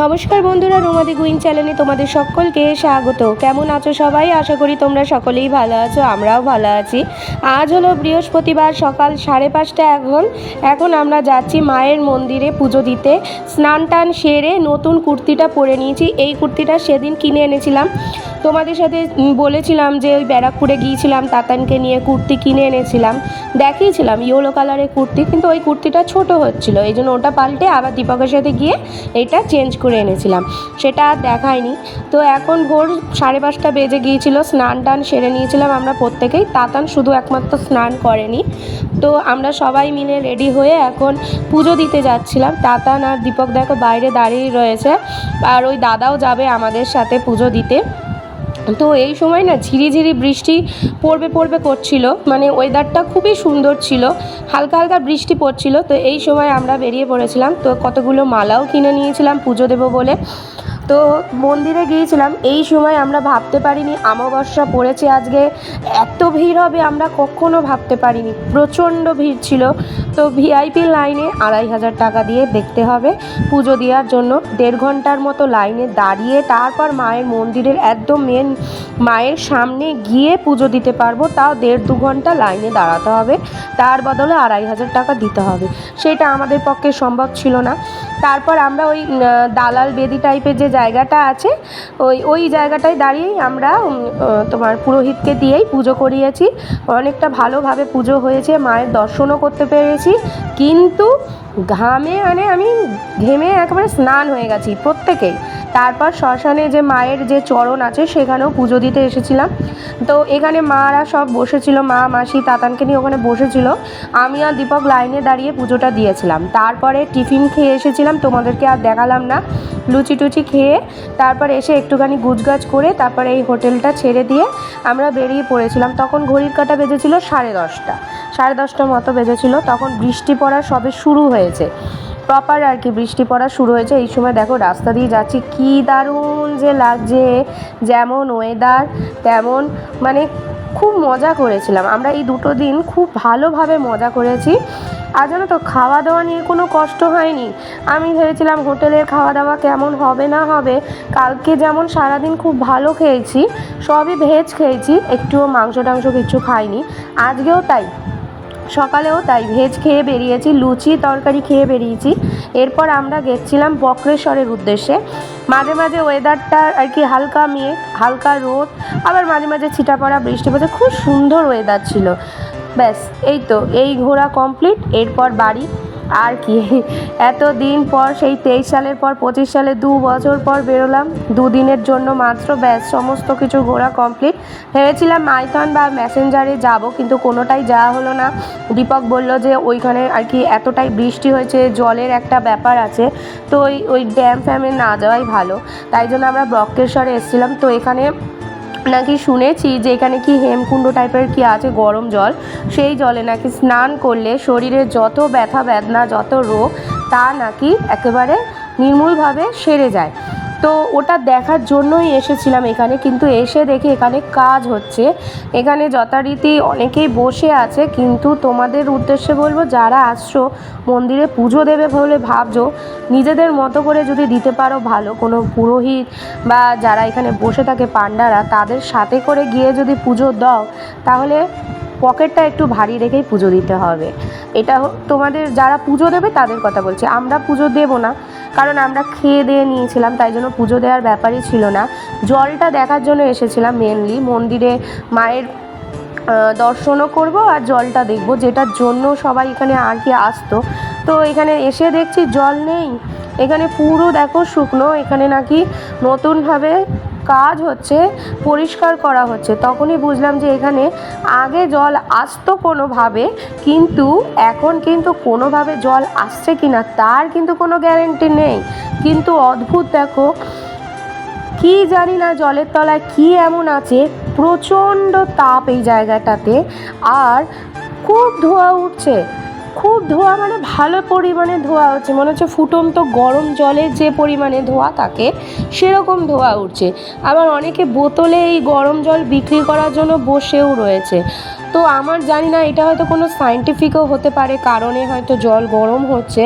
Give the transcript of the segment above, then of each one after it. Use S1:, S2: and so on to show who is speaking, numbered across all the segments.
S1: নমস্কার বন্ধুরা রোমাদি গুইন চ্যানেলে তোমাদের সকলকে স্বাগত। কেমন আছো সবাই? আশা করি তোমরা সকলেই ভালো আছো, আমরাও ভালো আছি। আজ হলো বৃহস্পতিবার, সকাল সাড়ে পাঁচটা এখন। এখন আমরা যাচ্ছি মায়ের মন্দিরে পুজো দিতে। স্নান টান সেরে নতুন কুর্তিটা পরে নিয়েছি। এই কুর্তিটা সেদিন কিনে এনেছিলাম। তোমাদের সাথে বলেছিলাম যে ওই ব্যারাকপুরে গিয়েছিলাম, তাতানকে নিয়ে কুর্তি কিনে এনেছিলাম। দেখিয়েছিলাম ইয়েলো কালারের কুর্তি, কিন্তু ওই কুর্তিটা ছোট হচ্ছিল। এই জন্য ওটা পাল্টে আবার দীপকের সাথে গিয়ে এটা চেঞ্জ করে এনেছিলাম। সেটা আর দেখায়নি। তো এখন ভোর সাড়ে পাঁচটা বেজে গিয়েছিল, স্নান টান সেরে নিয়েছিলাম আমরা প্রত্যেকেই। তাতান শুধু একমাত্র স্নান করেনি। তো আমরা সবাই মিলে রেডি হয়ে এখন পুজো দিতে যাচ্ছিলাম। তাতান আর দীপক দেখো বাইরে দাঁড়িয়ে রয়েছে। আর ওই দাদাও যাবে আমাদের সাথে পুজো দিতে। তো এই সময় না ঝিরি ঝিরি বৃষ্টি পড়বে পড়বে করছিল। মানে ওয়েদারটা খুবই সুন্দর ছিল। হালকা হালকা বৃষ্টি পড়ছিল। তো এই সময় আমরা বেরিয়ে পড়েছিলাম। তো কতগুলো মালাও কিনে নিয়েছিলাম পুজো দেবো বলে। তো মন্দিরে গিয়েছিলাম, এই সময় আমরা ভাবতে পারিনি অমাবস্যা পড়েছে আজকে। এত ভিড় হবে আমরা কখনো ভাবতে পারিনি। প্রচণ্ড ভিড় ছিল। তো ভিআইপি লাইনে আড়াই হাজার টাকা দিয়ে দেখতে হবে। পুজো দেওয়ার জন্য দেড় ঘণ্টার মতো লাইনে দাঁড়িয়ে তারপর মায়ের মন্দিরের একদম মেন মায়ের সামনে গিয়ে পুজো দিতে পারব। তাও দেড় দু ঘণ্টা লাইনে দাঁড়াতে হবে। তার বদলে আড়াই হাজার টাকা দিতে হবে। সেটা আমাদের পক্ষে সম্ভব ছিল না। তারপর আমরা ওই দালাল বেদি টাইপের যে জায়গাটা আছে, ওই ওই জায়গাটায় দাঁড়িয়েই আমরা তোমার পুরোহিতকে দিয়েই পুজো করিয়েছি। অনেকটা ভালোভাবে পুজো হয়েছে, মায়ের দর্শনও করতে পেরেছি। কিন্তু ঘামে মানে আমি ঘেমে একেবারে স্নান হয়ে গেছি প্রত্যেকেই। তারপর শ্মশানে যে মায়ের যে চরণ আছে সেখানেও পুজো দিতে এসেছিলাম। তো এখানে মারা সব বসেছিল, মা, মাসি, তাতানকে নিয়ে ওখানে বসেছিল। আমি আর দীপক লাইনে দাঁড়িয়ে পুজোটা দিয়েছিলাম। তারপরে টিফিন খেয়ে এসেছিলাম, তোমাদেরকে আর দেখালাম না। লুচি টুচি খেয়ে তারপর এসে একটুখানি গুজগাছ করে তারপরে এই হোটেলটা ছেড়ে দিয়ে আমরা বেরিয়ে পড়েছিলাম। তখন ঘড়ির কাটা বেজেছিল সাড়ে দশটা। সাড়ে দশটার মতো বেজেছিল। তখন বৃষ্টি পড়া সবে শুরু হয়েছে। প্রপার আর কি বৃষ্টি পড়া শুরু হয়েছে। এই সময় দেখো রাস্তা দিয়ে যাচ্ছি। কি দারুণ যে লাগছে, যেমন ওয়েদার তেমন মানে খুব মজা করেছিলাম। আমরা এই দুটো দিন খুব ভালোভাবে মজা করেছি। আর জানো তো খাওয়া দাওয়া নিয়ে কোনো কষ্ট হয়নি। আমি ভেবেছিলাম হোটেলের খাওয়া দাওয়া কেমন হবে না হবে। কালকে যেমন সারাদিন খুব ভালো খেয়েছি, সবই ভেজ খেয়েছি, একটুও মাংস টাংস কিছু খাইনি। আজকেও তাই। সকালেও তাই ভেজ খেয়ে বেরিয়েছি, লুচি তরকারি খেয়ে বেরিয়েছি। এরপর আমরা গেছিলাম বক্রেশ্বরের উদ্দেশ্যে। মাঝে মাঝে ওয়েদারটা আর কি হালকা মেঘ, হালকা রোদ, আবার মাঝে মাঝে ছিটাপড়া বৃষ্টি পড়ছে। খুব সুন্দর ওয়েদার ছিল। ব্যাস, এই তো, এই ঘোরা কমপ্লিট এরপর বাড়ি। আর কি? এত দিন পর, সেই তেইশ সালের পর, পঁচিশ সালে দু বছর পর বেরোলাম। দুদিনের জন্য মাত্র ব্যাস, সমস্ত কিছু ঘোরা কমপ্লিট ভেবেছিলাম মাইথন বা ম্যাসেঞ্জারে যাব, কিন্তু কোনোটাই যাওয়া হলো না। দীপক বলল যে, ওইখানে আর কি এতটাই বৃষ্টি হয়েছে, জলের একটা ব্যাপার আছে। তো ওই ওই ড্যাম ফ্যামে না যাওয়াই ভালো। তাই জন্য আমরা বক্রেশ্বরে এসেছিলাম। তো এখানে নাকি শুনেছি যে এখানে কি হেমকুণ্ড টাইপের কি আছে গরম জল? সেই জলে নাকি স্নান করলে শরীরে যত ব্যথা, বেদনা, যত রোগ, তা নাকি একেবারে নির্মূলভাবে সেরে যায়। তো ওটা দেখার জন্যই এসেছিলাম এখানে, কিন্তু এসে দেখি এখানে কাজ হচ্ছে। এখানে যথারীতি অনেকেই বসে আছে, কিন্তু তোমাদের উদ্দেশ্যে বলব, যারা আসছো, মন্দিরে পুজো দেবে বলে ভাবছ, নিজেদের মতো করে যদি দিতে পারো ভালো, কোনো পুরোহিত বা যারা এখানে বসে থাকে পাণ্ডারা, তাদের সাথে করে গিয়ে যদি পুজো দাও, তাহলে পকেটটা একটু ভারী রেখেই পুজো দিতে হবে। এটা তোমাদের যারা পুজো দেবে তাদের কথা বলছি। আমরা পুজো দেব না, কারণ আমরা খেয়ে দিয়ে নিয়েছিলাম, তাই জন্য পুজো দেওয়ার ব্যাপারই ছিল না। জলটা দেখার জন্য এসেছিলাম মেনলি মন্দিরে মায়ের দর্শনও করব আর জলটা দেখব, যেটার জন্য সবাই এখানে আর কি আসতো। তো এখানে এসে দেখছি জল নেই। এখানে পুরো দেখো শুকনো, এখানে নাকি নতুনভাবে কাজ হচ্ছে পরিষ্কার করা হচ্ছে। তখনই বুঝলাম যে এখানে আগে জল আসতো কোনোভাবে, কিন্তু এখন কিন্তু কোনোভাবে জল আসছে কি না তার কিন্তু কোনো গ্যারেন্টি নেই। কিন্তু অদ্ভুত দেখো, কি জানি না জলের তলায় কি এমন আছে, প্রচণ্ড তাপ এই জায়গাটাতে, আর খুব ধোঁয়া উঠছে। খুব ধোঁয়া মানে ভালো পরিমাণে ধোঁয়া হচ্ছে। মনে হচ্ছে ফুটন্ত গরম জলে যে পরিমাণে ধোঁয়া থাকে, সেরকম ধোঁয়া উঠছে। আবার অনেকে বোতলে এই গরম জল বিক্রি করার জন্য বসেও রয়েছে। তো আমার জানি না, এটা হয়তো কোনো সায়েন্টিফিকও হতে পারে, কারণে হয়তো জল গরম হচ্ছে।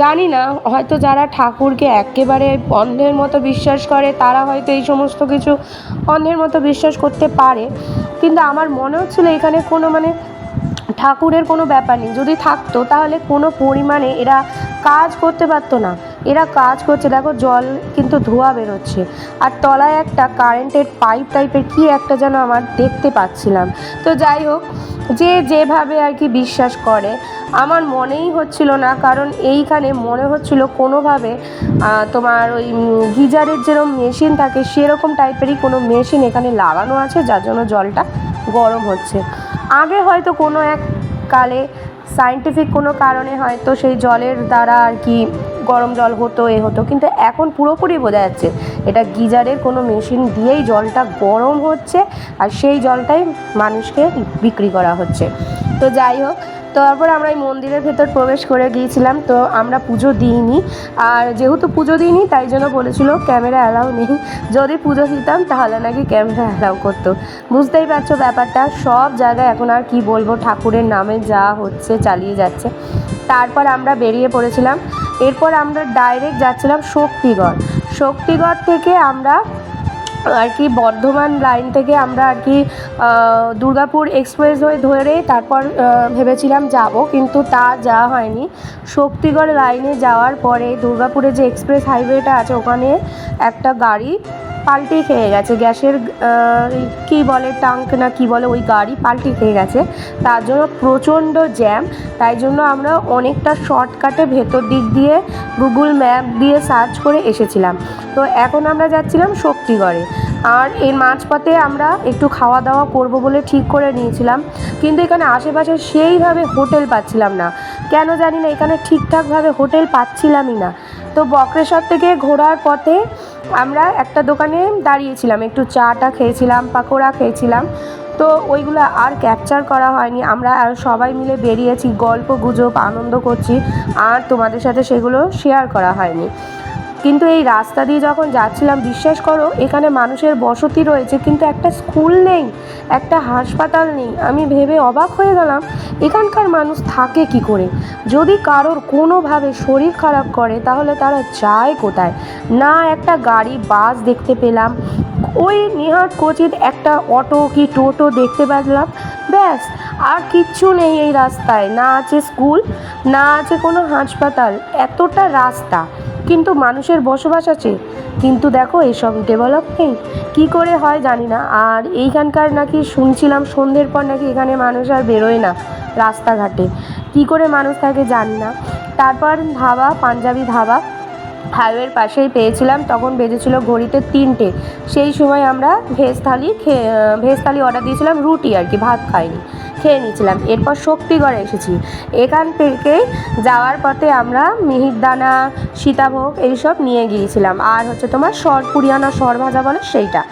S1: জানি না, হয়তো যারা ঠাকুরকে একেবারে অন্ধের মতো বিশ্বাস করে, তারা হয়তো এই সমস্ত কিছু অন্ধের মতো বিশ্বাস করতে পারে। কিন্তু আমার মনে হচ্ছিল এখানে কোনো মানে ঠাকুরের কোনো ব্যাপার নেই। যদি থাকতো, তাহলে কোনো পরিমাণে এরা কাজ করতে পারতো না। এরা কাজ করছে, দেখো জল কিন্তু ধোঁয়া বেরোচ্ছে। আর তলায় একটা কারেন্টের পাইপ টাইপের কি একটা যেন আমার দেখতে পাচ্ছিলাম। তো যাই হোক, যে যেভাবে আর কি বিশ্বাস করে, আমার মনেই হচ্ছিল না। কারণ এইখানে মনে হচ্ছিল কোনোভাবে তোমার ওই গিজারের যেরকম মেশিন থাকে, সেরকম টাইপেরই কোনো মেশিন এখানে লাগানো আছে, যার জন্য জলটা গরম হচ্ছে। আগে হয়তো কোনো এক কালে সায়েন্টিফিক কোনো কারণে হয়তো সেই জলের দ্বারা আর কি গরম জল হতো, এ হতো। কিন্তু এখন পুরোপুরি বোঝা যাচ্ছে, এটা গিজারের কোনো মেশিন দিয়েই জলটা গরম হচ্ছে আর সেই জলটাই মানুষকে বিক্রি করা হচ্ছে। তো যাই হোক তারপর আমরা এই মন্দিরের ভেতর প্রবেশ করে গিয়েছিলাম, তো আমরা পুজো দিইনি। আর যেহেতু পুজো দিইনি, তাই জন্য বলেছিল ক্যামেরা অ্যালাউ নেই। যদি পুজো দিতাম, তাহলে নাকি ক্যামেরা অ্যালাউ করতো। বুঝতেই পারছ ব্যাপারটা, সব জায়গায় এখন আর কি বলব, ঠাকুরের নামে যা হচ্ছে, চালিয়ে যাচ্ছে। তারপর আমরা বেরিয়ে পড়েছিলাম। এরপর আমরা ডাইরেক্ট যাচ্ছিলাম শক্তিগড়। শক্তিগড় থেকে আমরা আর কি বর্ধমান লাইন থেকে আমরা আর কি দুর্গাপুর এক্সপ্রেস হয়ে ধরে তারপর ভেবেছিলাম যাব, কিন্তু তা যাওয়া হয়নি। শক্তিগড় লাইনে যাওয়ার পরে দুর্গাপুরে যে এক্সপ্রেস হাইওয়েটা আছে, ওখানে একটা গাড়ি পাল্টি খেয়ে গেছে। গ্যাসের কি বলে টাঙ্ক না কি বলে ওই গাড়ি পাল্টি খেয়ে গেছে। তার জন্য প্রচণ্ড জ্যাম। তাই জন্য আমরা অনেকটা শর্টকাটে ভেতর দিক দিয়ে গুগল ম্যাপ দিয়ে সার্চ করে এসেছিলাম। তো এখন আমরা যাচ্ছিলাম শক্তিগড়ে। আর এর মাঝপথে আমরা একটু খাওয়া দাওয়া করব বলে ঠিক করে নিয়েছিলাম। কিন্তু এখানে আশেপাশে সেইভাবে হোটেল পাচ্ছিলাম না। কেন জানি না, এখানে ঠিকঠাকভাবে হোটেল পাচ্ছিলামই না। তো বক্রেশ্বর থেকে ঘোরার পথে আমরা একটা দোকানে দাঁড়িয়েছিলাম, একটু চাটা খেয়েছিলাম, পাকোড়া খেয়েছিলাম। তো ওইগুলো আর ক্যাপচার করা হয়নি। আমরা আর সবাই মিলে বেরিয়েছি গল্প গুজব আনন্দ করছি। আর তোমাদের সাথে সেগুলো শেয়ার করা হয়নি। কিন্তু এই রাস্তা দিয়ে যখন যাচ্ছিলাম, বিশ্বাস করো, এখানে মানুষের বসতি রয়েছে, কিন্তু একটা স্কুল নেই, একটা হাসপাতাল নেই। আমি ভেবে অবাক হয়ে গেলাম, এখানকার মানুষ থাকে কি করে? যদি কারোর কোনোভাবে শরীর খারাপ করে, তাহলে তারা যায় কোথায়? না, একটা গাড়ি, বাস দেখতে পেলাম। ওই নেহাট কচিত একটা অটো কি টোটো দেখতে পেলাম। ব্যাস, আর কিচ্ছু নেই এই রাস্তায়। না আছে স্কুল, না আছে কোনো হাসপাতাল। এতটা রাস্তা। কিন্তু মানুষের বসবাস আছে। কিন্তু দেখো, এসব ডেভেলপ নেই। কী করে হয় জানি না। আর এইখানকার নাকি শুনছিলাম, সন্ধ্যের পর নাকি এখানে মানুষ আর বেরোয় না রাস্তাঘাটে। কী করে মানুষ থাকে জানি না। তারপর ধাবা, পাঞ্জাবি ধাবা হাইওয়ের পাশেই পেয়েছিলাম, তখন বেজেছিল ঘড়িতে তিনটে। সেই সময় আমরা ভেজ থালি খেয়ে ভেজ থালি অর্ডার দিয়েছিলাম, রুটি আর কি, ভাত খাইনি, খেয়ে নিয়েছিলাম। এরপর শক্তিগড়ে এসেছি। এখান থেকে যাওয়ার পথে আমরা মিহিরদানা সীতাভোগ এইসব নিয়ে গিয়েছিলাম। আর হচ্ছে তোমার সর, পুরিয়ানা সর ভাজা বলে সেইটা।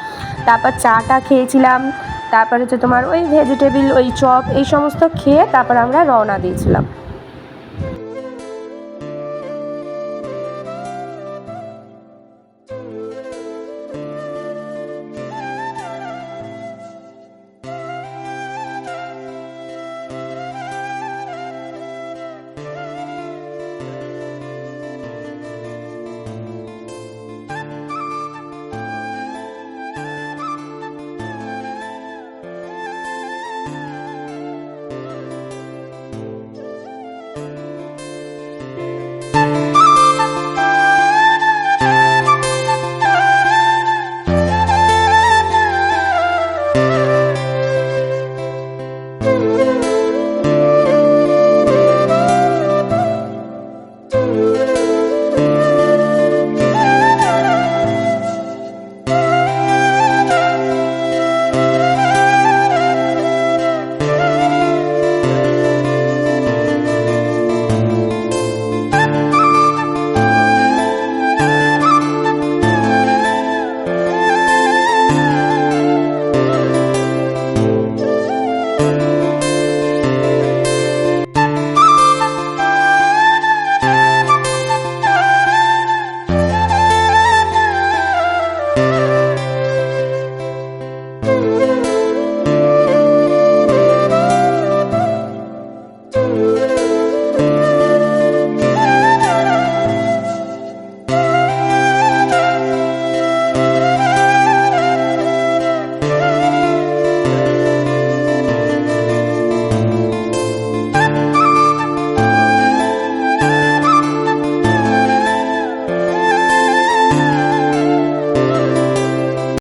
S1: তারপর চাটা খেয়েছিলাম, তারপর হচ্ছে তোমার ওই ভেজিটেবিল ওই চপ, এই সমস্ত খেয়ে তারপর আমরা রওনা দিয়েছিলাম।